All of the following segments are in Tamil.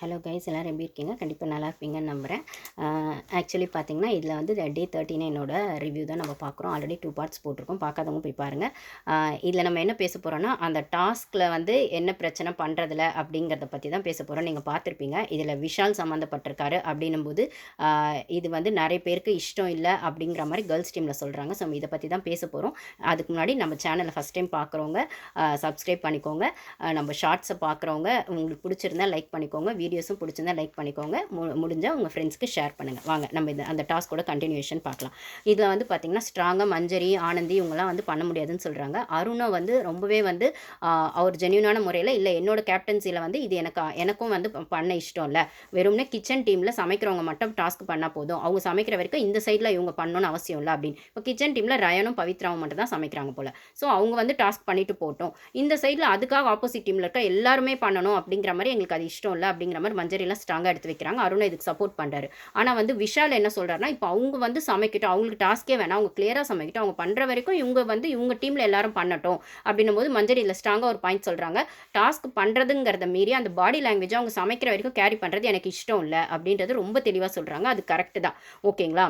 ஹலோ கைஸ் எல்லோரும் எப்படி இருக்கீங்க? கண்டிப்பாக நல்லா இருப்பீங்கன்னு நம்புகிறேன் ஆக்சுவலி பார்த்தீங்கன்னா இதில் வந்து டே தேர்ட்டி நைனோட ரிவ்யூ தான் நம்ம பார்க்குறோம் ஆல்ரெடி டூ பார்ட்ஸ் போட்டிருக்கோம். பார்க்காதவங்க போய் பாருங்கள் இதில் நம்ம என்ன பேச போகிறோன்னா அந்த டாஸ்கில் வந்து என்ன பிரச்சனை பண்ணுறதில்ல அப்படிங்கிறத பற்றி தான் பேச போகிறோம் நீங்கள் பார்த்துருப்பீங்க இதில் விஷால் சம்மந்தப்பட்டிருக்காரு அப்படின்னும்போது இது வந்து நிறைய பேருக்கு இஷ்டம் இல்லை அப்படிங்கிற மாதிரி கேர்ள்ஸ் டீமில் சொல்கிறாங்க ஸோ இதை பற்றி தான் பேச போகிறோம் அதுக்கு முன்னாடி நம்ம சேனலை ஃபஸ்ட் டைம் பார்க்குறவங்க சப்ஸ்கிரைப் பண்ணிக்கோங்க. நம்ம ஷார்ட்ஸை பார்க்குறவங்க உங்களுக்கு பிடிச்சிருந்தா லைக் பண்ணிக்கோங்க. வீடியோஸும் பிடிச்சிருந்தா லைக் பண்ணிக்கோங்க. மு முடிஞ்சால் உங்கள் ஃப்ரெண்ட்ஸ்க்கு ஷேர் பண்ணுங்கள் வாங்க நம்ம இந்த அந்த டாஸ்க்கோட கண்டினியூஷன் பார்க்கலாம். இதில் வந்து பார்த்திங்கன்னா ஸ்ட்ராங்காக மஞ்சரி ஆனந்தி இவங்கெல்லாம் வந்து பண்ண முடியாதுன்னு சொல்கிறாங்க அருணை வந்து ரொம்பவே வந்து அவர் ஜென்யூனான முறையில் இல்லை என்னோட கேப்டன்சியில் வந்து இது எனக்கு எனக்கும் வந்து பண்ண இஷ்டம் இல்லை வெறும்னே கிச்சன் டீமில் சமைக்கிறவங்க மட்டும் டாஸ்க் பண்ணால் போதும். அவங்க சமைக்கிற வரைக்கும் இந்த சைடில் இவங்க பண்ணணும்னு அவசியம் இல்லை அப்படின்னு. இப்போ கிச்சன் டீமில் ரயனும் பவித்ராவும் மட்டும் தான் சமைக்கிறாங்க போல். ஸோ அவங்க வந்து டாஸ்க் பண்ணிட்டு போட்டோம் இந்த சைடில் அதுக்காக ஆப்போசிட் டீமில் இருக்க எல்லாருமே பண்ணணும் அப்படிங்கிற மாதிரி எங்களுக்கு அது இஷ்டம் இல்லை அப்படிங்கிற மாதிரி மஞ்சரிலாம் ஸ்ட்ராங்காக எடுத்து வைக்கிறாங்க. அருணை இதுக்கு சப்போர்ட் பண்ணுறாரு ஆனால் வந்து விஷால் என்ன சொல்கிறாருன்னா இப்போ அவங்க வந்து சமைக்கட்டும் அவங்களுக்கு டாஸ்க்கே வேணாம். அவங்க கிளியராக சமைக்கட்டும். அவங்க பண்ணுற வரைக்கும் இவங்க வந்து இவங்க டீமில் எல்லாரும் பண்ணட்டும். அப்படின்னும் போது மஞ்சரி இதில் ஸ்ட்ராங்காக ஒரு பாயிண்ட் சொல்கிறாங்க டாஸ்க் பண்ணுறதுங்கிறத மீறி அந்த பாடி லாங்குவேஜ் அவங்க சமைக்கிற வரைக்கும் கேரி பண்ணுறது எனக்கு இஷ்டம் இல்லை அப்படின்றது ரொம்ப தெளிவாக சொல்கிறாங்க அது கரெக்டு தான். ஓகேங்களா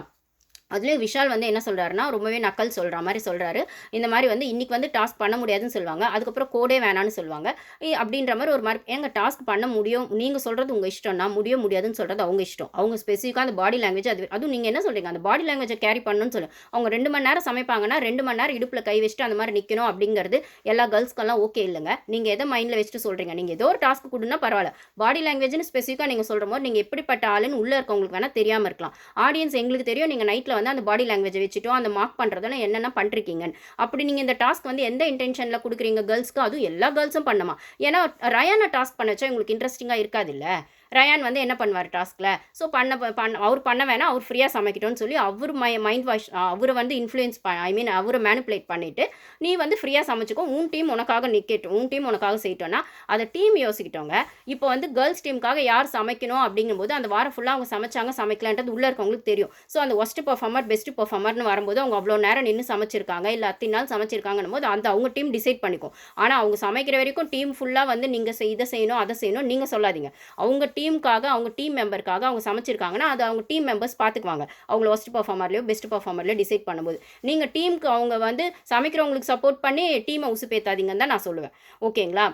அதுலேயும் விஷால் வந்து என்ன சொல்கிறாருன்னா ரொம்பவே நக்கல் சொல்கிற மாதிரி சொல்கிறாரு இந்த மாதிரி வந்து இன்றைக்கி வந்து டாஸ்க் பண்ண முடியாதுன்னு சொல்லுவாங்க. அதுக்கப்புறம் கோடே வேணான்னு சொல்லுவாங்க. இ- அப்படின்ற மாதிரி ஒரு மாதிரி எங்கள் டாஸ்க் பண்ண முடியும் நீங்கள் சொல்கிறது உங்கள் இஷ்டம் நான் முடிய முடியாதுன்னு சொல்கிறது அவங்க இஷ்டம். அவங்க ஸ்பெசிஃபிக்காக அந்த பாடி லாங்குவேஜ் அது அதுவும் நீங்கள் என்ன சொல்கிறீங்க அந்த பாடி லாங்குவேஜை கேரி பண்ணணும்னு சொல்லு. அவங்க ரெண்டு மணி நேரம் சமைப்பாங்கன்னா ரெண்டு மணி நேரம் இடுப்பில் கை வச்சுட்டு அந்த மாதிரி நிற்கணும் அப்படிங்கிறது எல்லா கேர்ள்ஸ்க்கெல்லாம் ஓகே இல்லைங்க. நீங்கள் எதை மைண்டில் வச்சுட்டு சொல்கிறீங்க நீங்கள் ஏதோ ஒரு டாஸ்க் கொடுன்னா பரவாயில்ல. பாடி லாங்குவேஜ்னு ஸ்பெசிஃபிக்காக நீங்கள் சொல்கிற போது நீங்கள் எப்படிப்பட்ட ஆளுன்னு உள்ளே இருக்கவங்களுக்கு வேணால் தெரியாமல் இருக்கலாம். ஆடியன்ஸ் எங்களுக்கு தெரியும் நீங்கள் நைட்டில் வந்து அந்த பாடி லாங்குவேஜை வச்சுட்டோ அந்த மார்க் பண்ணுறதெல்லாம் என்னென்ன பண்ணுறீங்க அப்படி நீங்கள் இந்த டாஸ்க் வந்து எந்த இன்டென்ஷனில் கொடுக்குறீங்க? கேர்ள்ஸ்க்கு அதுவும் எல்லா கேர்ள்ஸும் பண்ணுமா ஏன்னா ரயானை டாஸ்க் பண்ண வச்சா உங்களுக்கு இன்ட்ரெஸ்டிங்காக இருக்காது இல்லை? ரயான் வந்து என்ன பண்ணுவார் டாஸ்கில்? ஸோ பண்ண பண்ண அவர் பண்ண வேணாம் அவர் ஃப்ரீயாக சமைக்கட்டும்னு சொல்லி அவர் மை மைண்ட் வாஷ் அவரை வந்து இன்ஃப்ளூயன்ஸ் ஐ மீன் அவரை மேனிப்புலேட் பண்ணிவிட்டு நீ வந்து ஃப்ரீயாக சமைச்சிக்கோ உன் டீம் உனக்காக நிற்கட்டும் உன் டீம் உனக்காக செய்யட்டோன்னா அதை டீம் யோசிக்கிட்டோங்க இப்போ வந்து கேர்ள்ஸ் டீமுக்காக யார் சமைக்கணும்? அப்படிங்கும்போது அந்த வாரம் ஃபுல்லாக அவங்க சமைச்சாங்க சமைக்கலான்றது உள்ளே இருக்கவங்களுக்கு தெரியும். ஸோ அந்த ஒஸ்ட் பர்ஃபார்மர் பெஸ்ட் பர்ஃபார்மர்னு வரும்போது அவங்க அவ்வளோ நேரம் நின்று சமைச்சிருக்காங்க இல்லை அத்தனை நாள் சமைச்சிருக்காங்கன்னும் போது அந்த அவங்க டீம் டிசைட் பண்ணிக்கும். ஆனால் அவங்க சமைக்கிற வரைக்கும் டீம் ஃபுல்லாக வந்து நீங்கள் செய் இதை செய்யணும் அதை செய்யணும் நீங்கள் சொல்லாதீங்க. அவங்க டீமுக்காக அவங்க டீம் மெம்பருக்காக அவங்க சமைச்சிருக்காங்கன்னா அது அவங்க டீம் மெம்பர்ஸ் பார்த்துக்குவாங்க அவங்கள ஒஸ்ட் பர்ஃபார்மர்லையோ பெஸ்ட் பர்ஃபார்மர்லையோ டிசைட் பண்ணும்போது. நீங்கள் டீமுக்கு அவங்க வந்து சமைக்கிறவங்களுக்கு சப்போர்ட் பண்ணி டீமை உசுப்பேத்தாதீங்கன்னு தான் நான் சொல்லுவேன். ஓகேங்களா?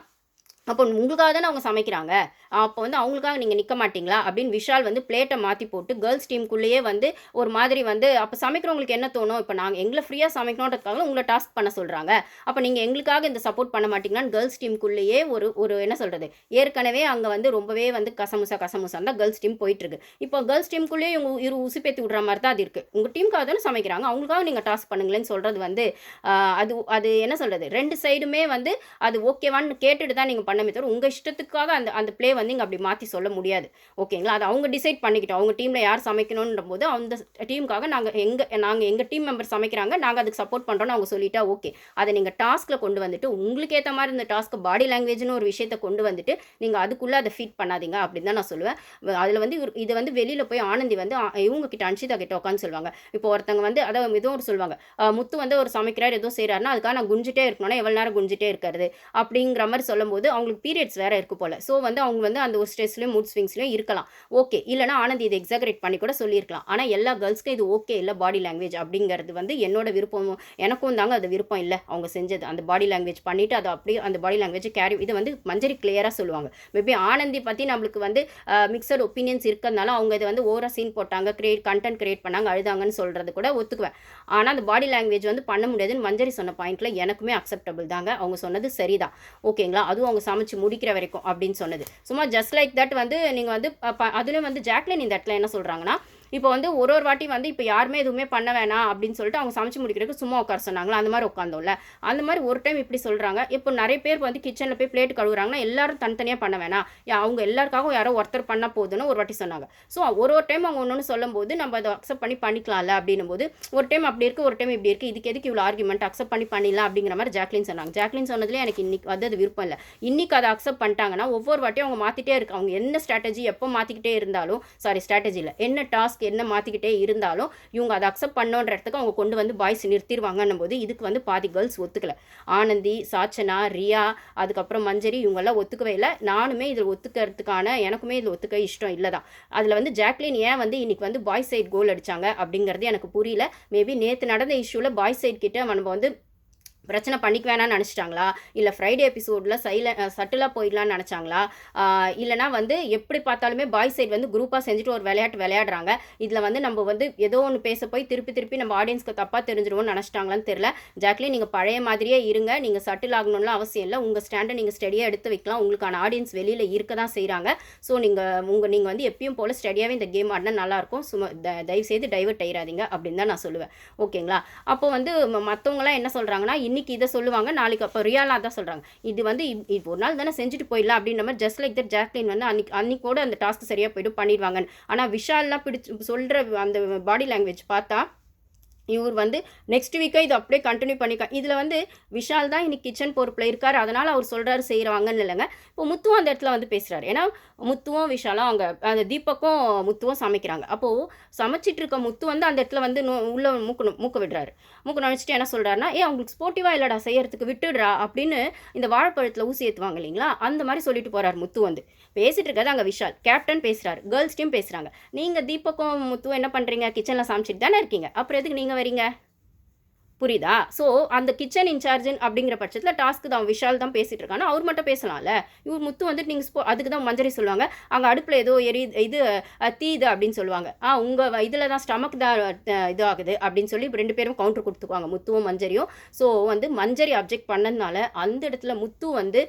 அப்போ உங்களுக்காக தானே அவங்க சமைக்கிறாங்க? அப்போ வந்து அவங்களுக்காக நீங்கள் நிற்க மாட்டீங்களா? அப்படின்னு விஷால் வந்து பிளேட்டை மாற்றி போட்டு கேர்ள்ஸ் டீமுக்குள்ளேயே வந்து ஒரு மாதிரி வந்து அப்போ சமைக்கிறவங்களுக்கு என்ன தோணும்? இப்போ நாங்கள் எங்களை ஃப்ரீயாக சமைக்கணுன்றதுக்காக உங்களை டாஸ்க் பண்ண சொல்கிறாங்க அப்போ நீங்கள் எங்களுக்காக இந்த சப்போர்ட் பண்ண மாட்டீங்களான்னு கேர்ள்ஸ் டீமுக்குள்ளேயே ஒரு ஒரு என்ன சொல்கிறது ஏற்கனவே அங்கே வந்து ரொம்பவே வந்து கசமுசா கசமுசா தான் கேர்ள்ஸ் டீம் போயிட்டுருக்கு. இப்போ கேர்ள்ஸ் டீமுக்குள்ளேயே இவங்க இரு உசுப்பேத்தி விட்ற மாதிரி தான் அது இருக்குது உங்கள் டீமுக்காக தானே சமைக்கிறாங்க. அவங்களுக்காக நீங்கள் டாஸ்க் பண்ணுங்களேன்னு சொல்கிறது வந்து அது அது என்ன சொல்கிறது ரெண்டு சைடுமே வந்து அது ஓகேவான்னு கேட்டுட்டு தான் நீங்கள் பண்ணமே தவிர உங்கள் இஷ்டத்துக்காக அந்த அந்த ப்ளே வந்து இங்கே அப்படி மாற்றி சொல்ல முடியாது. ஓகேங்களா? அது அவங்க டிசைட் பண்ணிக்கிட்டோம். அவங்க டீமில் யார் சமைக்கணுன்ற போது அந்த டீமுக்காக நாங்கள் எங்கள் நாங்கள் எங்கள் டீம் மெம்பர் சமைக்கிறாங்க நாங்கள் அதுக்கு சப்போர்ட் பண்ணுறோன்னு அவங்க சொல்லிட்டா ஓகே. அதை நீங்கள் டாஸ்க்கில் கொண்டு வந்துட்டு உங்களுக்கு ஏற்ற மாதிரி இந்த டாஸ்க்கு பாடி லாங்குவேஜ்னு ஒரு விஷயத்தை கொண்டு வந்துட்டு நீங்கள் அதுக்குள்ளே அதை ஃபீட் பண்ணாதீங்க அப்படின்னு தான் நான் சொல்லுவேன். அதில் வந்து இவர் இது வந்து வெளியில் போய் ஆனந்தி வந்து இவங்க கிட்ட அன்ஷிதா கிட்ட உட்காந்து சொல்லுவாங்க. இப்போ ஒருத்தங்க வந்து அதை ஏதோ ஒரு சொல்லுவாங்க. முத்து வந்து ஒரு சமைக்கிறார் ஏதோ செய்கிறாருன்னா அதுக்காக நான் குஞ்சிட்டே இருக்கணும்னா எவ்வளோ நேரம் குஞ்சிட்டே இருக்கிறது அப்படிங்கிற மாதிரி சொல்லும்போது அவங்களுக்கு பீரியட்ஸ் வேறு இருக்கு போல். ஸோ வந்து அவங்க வந்து அந்த ஒரு ஸ்ட்ரெஸ்லையும் மூட் ஸ்விங்ஸ்லையும் இருக்கலாம். ஓகே இல்லைனா ஆனந்த் இதை எக்ஸாகரேட் பண்ணி கூட சொல்லியிருக்கலாம். ஆனால் எல்லா கேர்ள்ஸ்க்கும் இது ஓகே இல்லை பாடி லாங்குவேஜ் அப்படிங்கிறது வந்து என்னோட விருப்பமும் எனக்கும் தாங்க அது விருப்பம் இல்லை அவங்க செஞ்சது. அந்த பாடி லாங்குவேஜ் பண்ணிட்டு அதை அப்படியே அந்த பாடி லாங்குவேஜ் கேரி இது வந்து மஞ்சரி கிளியராக சொல்லுவாங்க. மேபி ஆனந்தி பற்றி நம்மளுக்கு வந்து மிக்சட் ஒப்பீனியன்ஸ் இருக்கிறதுனால அவங்க இதை வந்து ஓவரா சீன் போட்டாங்க கிரியேட் கண்டென்ட் கிரியேட் பண்ணாங்க அழுதாங்கன்னு சொல்கிறது கூட ஒத்துக்குவேன். ஆனால் அந்த பாடி லாங்குவேஜ் வந்து பண்ண முடியாதுன்னு மஞ்சரி சொன்ன பாயிண்ட்டில் எனக்குமே அக்செப்டபிள் தாங்க. அவங்க சொன்னது சரிதான். ஓகேங்களா அதுவும் அவங்க சமைச்சு முடிக்கிற வரைக்கும் அப்படின்னு சொன்னது. சும்மா ஜஸ்ட் லைக் தட் வந்து நீங்கள் வந்து அதுலேயும் வந்து ஜாக்லின் இந்த இடத்துல என்ன சொல்கிறாங்கன்னா இப்போ வந்து ஒரு ஒரு வாட்டி வந்து இப்போ யாருமே எதுவுமே பண்ண வேணாம் அப்படின்னு சொல்லிட்டு அவங்க சமைச்சு முடிக்கிறதுக்கு சும்மா உட்கார சொன்னாங்களா? அந்த மாதிரி உட்காந்தோம்ல. அந்த மாதிரி ஒரு டைம் இப்படி சொல்கிறாங்க இப்போ நிறைய பேர் வந்து கிச்சனில் போய் பிளேட் கழுவுறாங்கன்னா எல்லாரும் தனித்தனியாக பண்ண வேணாம். அவங்க எல்லாருக்காகவும் யாரோ ஒருத்தர் பண்ணால் போதுன்னு ஒரு வாட்டி சொன்னாங்க. ஸோ ஒரு ஒரு டைம் அவங்க ஒன்று ஒன்று சொல்லும்போது நம்ம அதை அக்செப்ட் பண்ணி பண்ணிக்கலாம்ல அப்படின்னும் போது ஒரு டைம் அப்படி இருக்குது ஒரு டைம் இப்படி இருக்குது இதுக்கு எதுக்கு இவ்வளோ ஆர்குமெண்ட் அக்செப்ட் பண்ணி பண்ணிடலாம் அப்படிங்கிற மாதிரி ஜாக்லின் சொன்னாங்க. ஜாக்லின் சொன்னதுலேயே எனக்கு இன்னைக்கு வந்து அது விருப்பம் இல்லை. இன்னைக்கு அதை அக்செப்ட் பண்ணிட்டாங்கன்னா ஒவ்வொரு வாட்டியும் அவங்க மாற்றிட்டே இருக்கு அவங்க என்ன ஸ்ட்ராட்டஜி எப்போ மாற்றிக்கிட்டே இருந்தாலும் சாரி ஸ்ட்ராட்டஜி இல்லை. என்ன டாஸ்க் டாஸ்க் என்ன மாற்றிக்கிட்டே இருந்தாலும் இவங்க அதை அக்செப்ட் பண்ணோன்ற இடத்துக்கு அவங்க கொண்டு வந்து பாய்ஸ் நிறுத்திடுவாங்கன்னும் போது இதுக்கு வந்து பாதி கேர்ள்ஸ் ஒத்துக்கல. ஆனந்தி சாச்சனா ரியா அதுக்கப்புறம் மஞ்சரி இவங்கெல்லாம் ஒத்துக்கவே இல்லை. நானுமே இதில் ஒத்துக்கிறதுக்கான எனக்குமே இதில் ஒத்துக்க இஷ்டம் இல்லை தான். அதில் வந்து ஜாக்லின் ஏன் வந்து இன்னைக்கு வந்து பாய்ஸ் சைட் கோல் அடிச்சாங்க அப்படிங்கிறது எனக்கு புரியல. மேபி நேற்று நடந்த இஷ்யூவில் பாய்ஸ் சைட் கிட்ட நம்ம வந்து பிரச்சனை பண்ணிக்க வேணாம்னு நினச்சிட்டாங்களா? இல்லை ஃப்ரைடே எபிசோடில் சைல சட்டிலாக போயிடலான்னு நினச்சாங்களா? இல்லைனா வந்து எப்படி பார்த்தாலுமே பாய் சைடு வந்து குரூப்பாக செஞ்சுட்டு ஒரு விளையாட்டு விளையாடுறாங்க. இதில் வந்து நம்ம வந்து ஏதோ ஒன்று பேச போய் திருப்பி திருப்பி நம்ம ஆடியன்ஸ்க்கு தப்பாக தெரிஞ்சிருவோம்னு நினச்சிட்டாங்களான்னு தெரில ஜாக்லி நீங்கள் பழைய மாதிரியே இருங்க. நீங்கள் சட்டில் ஆகணும்லாம் அவசியம் இல்லை. உங்கள் ஸ்டாண்டை நீங்கள் ஸ்டடியாக எடுத்து வைக்கலாம். உங்களுக்கான ஆடியன்ஸ் வெளியில் இருக்க தான் செய்கிறாங்க ஸோ நீங்கள் உங்கள் நீங்கள் வந்து எப்பயும் போல் ஸ்டடியாகவே இந்த கேம் ஆடினா நல்லாயிருக்கும் சும்மா த தயவு செய்து டைவர்ட் ஆயிடாதீங்க அப்படின்னு தான் நான் சொல்லுவேன். ஓகேங்களா அப்போ வந்து மற்றவங்களாம் என்ன சொல்கிறாங்கன்னா இன்னைக்கு இதை சொல்லுவாங்க நாளைக்கு அப்போ ரியாலாக தான் சொல்கிறாங்க இது வந்து இது ஒரு நாள் தானே செஞ்சுட்டு போயிடலாம் அப்படின்ற மாதிரி ஜஸ்ட் லைக் தட் ஜாக்லின் வந்து அன்னைக்கு அன்னைக்கோட அந்த டாஸ்க் சரியாக போய்ட்டு பண்ணிடுவாங்க ஆனால் விஷால்லாம் பிடிச்சி சொல்கிற அந்த பாடி லாங்குவேஜ் பார்த்தா இவர் வந்து நெக்ஸ்ட் வீக்கே இது அப்படியே கண்டினியூ பண்ணிக்க இதில் வந்து விஷால் தான் இன்னைக்கு கிச்சன் பொறுப்பில் இருக்கார். அதனால் அவர் சொல்கிறாரு செய்கிறாங்கன்னு இல்லைங்க. இப்போ முத்துவும் அந்த இடத்துல வந்து பேசுகிறாரு ஏன்னா முத்துவும் விஷாலும் அவங்க அந்த தீபக்கும் முத்துவும் சமைக்கிறாங்க. அப்போது சமைச்சிட்டு இருக்க முத்து வந்து அந்த இடத்துல வந்து நு- உள்ளே மூக்கணும் மூக்க விடுறாரு. மூக்க நினச்சிட்டு என்ன சொல்கிறாருன்னா ஏ அவங்களுக்கு ஸ்போர்ட்டிவாக இல்லைடா செய்யறதுக்கு விட்டுடுறா அப்படின்னு இந்த வாழைப்பழத்தில் ஊசி ஏற்றுவாங்க இல்லைங்களா? அந்த மாதிரி சொல்லிட்டு போகிறார் முத்து வந்து. பேசிகிட்டு இருக்காது அங்கே விஷால். கேப்டன் பேசுகிறாரு கேர்ள்ஸ் டீம் பேசுகிறாங்க நீங்கள் தீபக்கும் முத்துவும் என்ன பண்ணுறீங்க கிச்சனில் சமைச்சிட்டு தானே இருக்கீங்க? அப்புறம் எதுக்கு நீங்கள் வரீங்க புரியுதா? ஸோ அந்த கிச்சன் இன்சார்ஜன் அப்படிங்கிற பட்சத்தில் டாஸ்க்கு தான் விஷால் தான் பேசிகிட்டு இருக்காங்க அவர் மட்டும் பேசலாம்ல? இவர் முத்து வந்துட்டு நீங்கள் ஸ்போ அதுக்கு தான் மஞ்சரி சொல்லுவாங்க. அங்கே அடுப்பில் ஏதோ எரி இது தீது அப்படின்னு சொல்லுவாங்க. ஆ உங்கள் இதில் தான் ஸ்டமக் தான் இது ஆகுது அப்படின்னு சொல்லி ரெண்டு பேரும் கவுண்டர் கொடுத்துக்குவாங்க முத்துவும் மஞ்சரியும். ஸோ வந்து மஞ்சரி அப்ஜெக்ட் பண்ணதுனால அந்த இடத்துல முத்து வந்து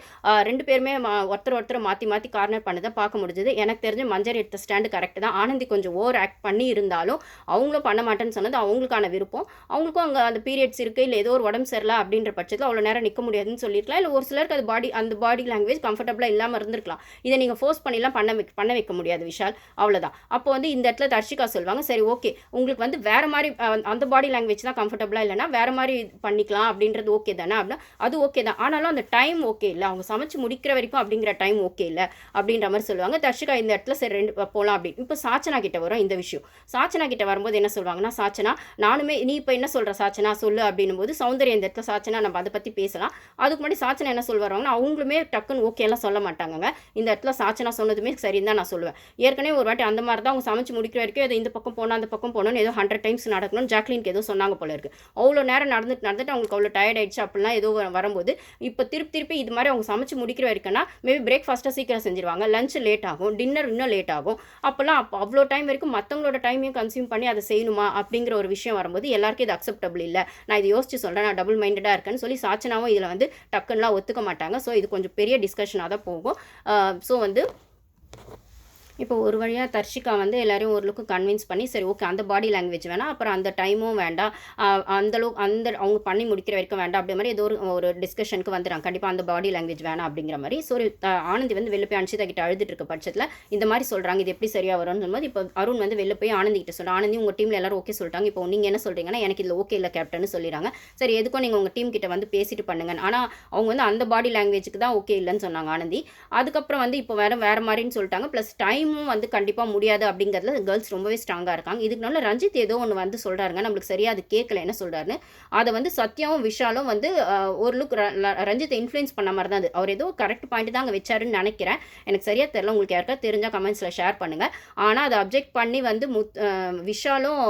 ரெண்டு பேருமே மா- ஒருத்தர் ஒருத்தர் மாற்றி மாற்றி கார்னர் பண்ணதை பார்க்க முடிஞ்சது. எனக்கு தெரிஞ்ச மஞ்சரி எடுத்த ஸ்டாண்டு கரெக்ட் தான். ஆனந்தி கொஞ்சம் ஓவர் ஆக்ட் பண்ணி இருந்தாலும் அவங்களும் பண்ண மாட்டேன்னு சொன்னது அவங்களுக்கான விருப்பம். அவங்களுக்கும் அங்கே அந்த பீரியட் பீரியட்ஸ் இருக்குது இல்லை ஏதோ ஒரு உடம்பு சரியில்லை அப்படின்ற பட்சத்தில் அவ்வளோ நேரம் நிற்க முடியாதுன்னு சொல்லியிருக்கலாம் இல்லை ஒரு சிலருக்கு அது பாடி அந்த பாடி லாங்குவேஜ் கம்ஃபர்டபுளாக இல்லாமல் இருந்திருக்கலாம். இதை நீங்கள் ஃபோர்ஸ் பண்ணிலாம் பண்ண வைக்க பண்ண வைக்க முடியாது விஷால். அவ்வளோதான் அப்போ வந்து இந்த இடத்துல தர்ஷிகா சொல்லுவாங்க சரி ஓகே உங்களுக்கு வந்து வேறு மாதிரி அந்த பாடி லாங்குவேஜ் தான் கம்ஃபர்டபுளாக இல்லைன்னா வேறு மாதிரி பண்ணிக்கலாம் அப்படின்றது ஓகே தானே அப்படின்னா அது ஓகே தான். ஆனாலும் அந்த டைம் ஓகே இல்லை. அவங்க சமைச்சு முடிக்கிற வரைக்கும் அப்படிங்கிற டைம் ஓகே இல்லை அப்படின்ற மாதிரி சொல்லுவாங்க. தர்ஷிகா இந்த இடத்துல சரி ரெண்டு போகலாம் அப்படின்னு. இப்போ சாச்சனா கிட்ட வரும் இந்த விஷயம். சாச்சனா கிட்ட வரும்போது என்ன சொல்லுவாங்கன்னா சாச்சனா நானுமே நீ இப்போ என்ன சொல்கிற சாச்சனா? சொல்லு. அப்படின்னும் போது சௌந்தர்யா இந்த இடத்துல சாச்சனா நம்ம அதை பற்றி பேசலாம். அதுக்கு முன்னாடி சாச்சனா என்ன சொல்லுவாங்கன்னா அவங்களுமே டக்குன்னு ஓகே எல்லாம் சொல்ல மாட்டாங்கங்க. இந்த இடத்துல சாச்சனா சொன்னதுமே சரின்னு தான் நான் சொல்லுவேன். ஏற்கனவே ஒரு வாட்டி அந்த மாதிரி தான் அவங்க சமைச்சு முடிக்கிற வரைக்கும் ஏதோ இந்த பக்கம் போனால் அந்த பக்கம் போகணும்னு ஏதோ ஹண்ட்ரட் டைம்ஸ் நடக்கணும் ஜாக்லினுக்கு ஏதோ சொன்னாங்க போல இருக்குது அவ்வளோ நேரம் நடந்துட்டு நடந்துட்டு அவங்களுக்கு அவ்வளோ டயர்ட் ஆயிடுச்சு அப்படிலாம் ஏதோ வரும்போது இப்போ திருப்பி திருப்பி இது மாதிரி அவங்க சமைச்சு முடிக்கிற வரைக்கும்னா மேபி பிரேக்ஃபாஸ்ட்டாக சீக்கிரம் செஞ்சிருவாங்க. லஞ்ச் லேட் ஆகும். டின்னர் இன்னும் லேட் ஆகும். அப்போல்லாம் அப்போ அவ்வளோ டைம் வரைக்கும் மற்றவங்களோட டைமையும் கன்சியூம் பண்ணி அதை செய்யணுமா அப்படிங்கிற ஒரு விஷயம் வரும்போது எல்லாருக்கும் இது அக்செப்டபிள் இல்லை. நான் இது யோசிச்சு சொல்கிறேன் நான் டபுள் மைண்டடாக இருக்கேன்னு சொல்லி சாச்சனாவும் இதில் வந்து டக்குன்னுலாம் ஒத்துக்க மாட்டாங்க. ஸோ இது கொஞ்சம் பெரிய டிஸ்கஷனாக தான் போகும். ஸோ வந்து இப்போ ஒரு வழியாக தர்ஷிகா வந்து எல்லோரையும் ஓரளவுக்கு கன்வின்ஸ் பண்ணி சரி ஓகே அந்த பாடி லாங்குவேஜ் வேணாம். அப்புறம் அந்த டைமும் வேண்டாம். அந்தளவு அந்த அவங்க பண்ணி முடிக்கிற வரைக்கும் வேண்டாம் அப்படி மாதிரி ஏதோ ஒரு ஒரு டிஸ்கஷனுக்கு வந்துடுறாங்க. கண்டிப்பாக அந்த பாடி லாங்குவேஜ் வேணாம் அப்படிங்கிற மாதிரி. ஸோ ஆனந்தி வந்து வெளில போய் அனுஷிதா கிட்ட அழுதுட்டு இருக்க பட்சத்தில் இந்த மாதிரி சொல்கிறாங்க இது எப்படி சரியாக வரும்னு சொல்லும்போது இப்போ அருண் வந்து வெளில போய் ஆனந்தி கிட்ட சொல்கிறாங்க ஆனந்தி உங்கள் டீமில் எல்லாரும் ஓகே சொல்லிட்டாங்க. இப்போ நீங்கள் என்ன சொல்கிறீங்கன்னா எனக்கு இதில் ஓகே இல்லை கேப்டன்னு சொல்லிடுறாங்க. சரி எதுக்கும் நீங்கள் உங்கள் டீம் கிட்ட வந்து பேசிட்டு பண்ணுங்க ஆனால் அவங்க வந்து அந்த பாடி லாங்குவேஜுக்கு தான் ஓகே இல்லைன்னு சொன்னாங்க ஆனந்தி. அதுக்கப்புறம் வந்து இப்போ வேறு வேறு மாதிரின்னு சொல்லிட்டாங்க. ப்ளஸ் டைமும் வந்து கண்டிப்பாக முடியாது அப்படிங்கிறதுல கேர்ள்ஸ் ரொம்பவே ஸ்ட்ராங்காக இருக்காங்க. இதுக்கு நல்ல ரஞ்சித் ஏதோ ஒன்று வந்து சொல்கிறாருங்க நம்மளுக்கு சரியாக அது கேட்கல என்ன சொல்கிறாருன்னு அதை வந்து சத்யாவும் விஷாலும் வந்து ஒரு லுக் ரஞ்சித்தை இன்ஃப்ளூயன்ஸ் பண்ண மாதிரி தான் அது. அவர் ஏதோ கரெக்ட் பாயிண்ட் தான் அங்கே வச்சாருன்னு நினைக்கிறேன். எனக்கு சரியாக தெரியல. உங்களுக்கு யாருக்கா தெரிஞ்சால் கமெண்ட்ஸில் ஷேர் பண்ணுங்கள் ஆனால் அதை அப்ஜெக்ட் பண்ணி வந்து முத் விஷாலும்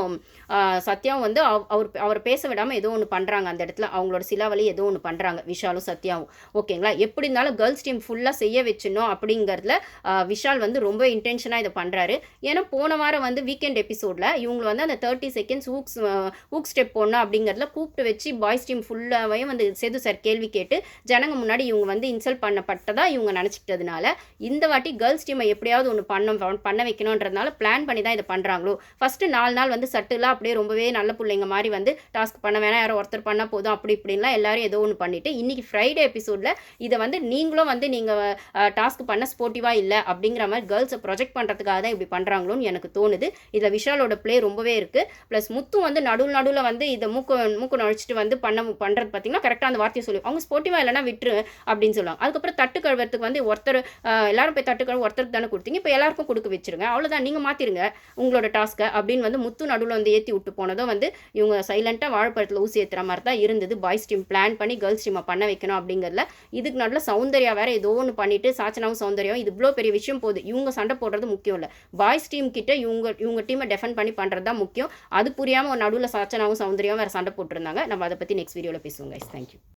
சத்யாவும் வந்து அவ- அவர் அவர் பேச விடாமல் ஏதோ ஒன்று பண்ணுறாங்க அந்த இடத்துல அவங்களோட சிலாவலி ஏதோ ஒன்று பண்ணுறாங்க விஷாலும் சத்யாவும். ஓகேங்களா? எப்படி இருந்தாலும் கேர்ள்ஸ் டீம் ஃபுல்லாக செய்ய வச்சிடணும் அப்படிங்கிறதுல விஷால் வந்து ரொம்ப இன்டென்ஷனாக இதை பண்ணுறாரு ஏன்னா போன வாரம் வந்து வீக்கெண்ட் எபிசோடில் இவங்க வந்து அந்த thirty seconds hooks hook step போடணும் அப்படிங்கிறதுல கூப்பிட்டு வச்சு பாய்ஸ் டீம் ஃபுல்லாகவே வந்து சேது சார் கேள்வி கேட்டு ஜனங்க முன்னாடி இவங்க வந்து இன்சல்ட் பண்ணப்பட்டதாக இவங்க நினச்சிக்கிட்டதுனால இந்த வாட்டி கேர்ள்ஸ் டீமை எப்படியாவது ஒன்று பண்ண பண்ண வைக்கணுன்றதுனால பிளான் பண்ணி தான் இதை பண்ணுறாங்களோ ஃபஸ்ட்டு நாலு நாள் வந்து சட்டுலாம் அப்படியே ரொம்பவே நல்ல பிள்ளைங்க மாதிரி வந்து டாஸ்க் பண்ண வேணாம் யாரோ ஒருத்தர் பண்ணால் போதும் அப்படி இப்படின்லாம் எல்லாரும் ஏதோ ஒன்று பண்ணிட்டு இன்றைக்கி ஃப்ரைடே எபிசோடில் இதை வந்து நீங்களும் வந்து நீங்கள் டாஸ்க் பண்ண ஸ்போர்ட்டிவாக இல்லை அப்படிங்கிற மாதிரி கேர்ள்ஸை ப்ரொஜெக்ட் பண்ணுறதுக்காக தான் இப்படி பண்ணுறாங்களோன்னு எனக்கு தோணுது. இதில் விஷாலோட ப்ளே ரொம்பவே இருக்குது ப்ளஸ் முத்து வந்து நடுவில் நடுவில் வந்து இதை மூக்கு மூக்கு நுழைச்சிட்டு வந்து பண்ண பண்ணுறது பார்த்தீங்கன்னா கரெக்டாக அந்த வார்த்தையை சொல்லி அவங்க ஸ்போர்ட்டிவாக இல்லைனா விட்டுரு அப்படின்னு சொல்லுவாங்க. அதுக்கப்புறம் தட்டு கழுவுறதுக்கு வந்து ஒருத்தர் எல்லாரும் போய் தட்டு கழுவு ஒருத்தருக்கு தானே கொடுத்தீங்க. இப்போ எல்லாருக்கும் கொடுக்க வச்சிருங்க. அவ்வளோதான் நீங்கள் மாற்றிருங்க உங்களோட டாஸ்க்கை அப்படின்னு வந்து முத்து நடுவில் வந்து ஏற்றி விட்டு போனதும் வந்து இவங்க சைலண்ட்டாக வாழைப்பழத்தில் ஊசி ஏற்றுற மாதிரி தான் இருந்தது. பாய்ஸ் டீம் பிளான் பண்ணி கேர்ள்ஸ் டீமை பண்ண வைக்கணும் அப்படிங்கிறதுல. இதுக்கு நடுவில் சௌந்தர்யா வேறு ஏதோ ஒன்று பண்ணிவிட்டு சாச்சனாவும் சௌந்தர்யம் இது இவ்வளோ பெரிய விஷயம் போகுது. இவங்க சண்டை போடுறது முக்கியம் இல்லை. பாய்ஸ் டீம் கிட்ட இவங்க இவங்க டீமை டெஃபெண்ட் பண்ணி பண்ணுறது தான் முக்கியம். அது புரியாமல் நடுவில் சாச்சனாவும் சௌந்தர்யாவும் வேறு சண்டை போட்டிருந்தாங்க. நம்ம அதை பற்றி நெக்ஸ்ட் வீடியோவில் பேசுவோம் கைஸ் தேங்க்யூ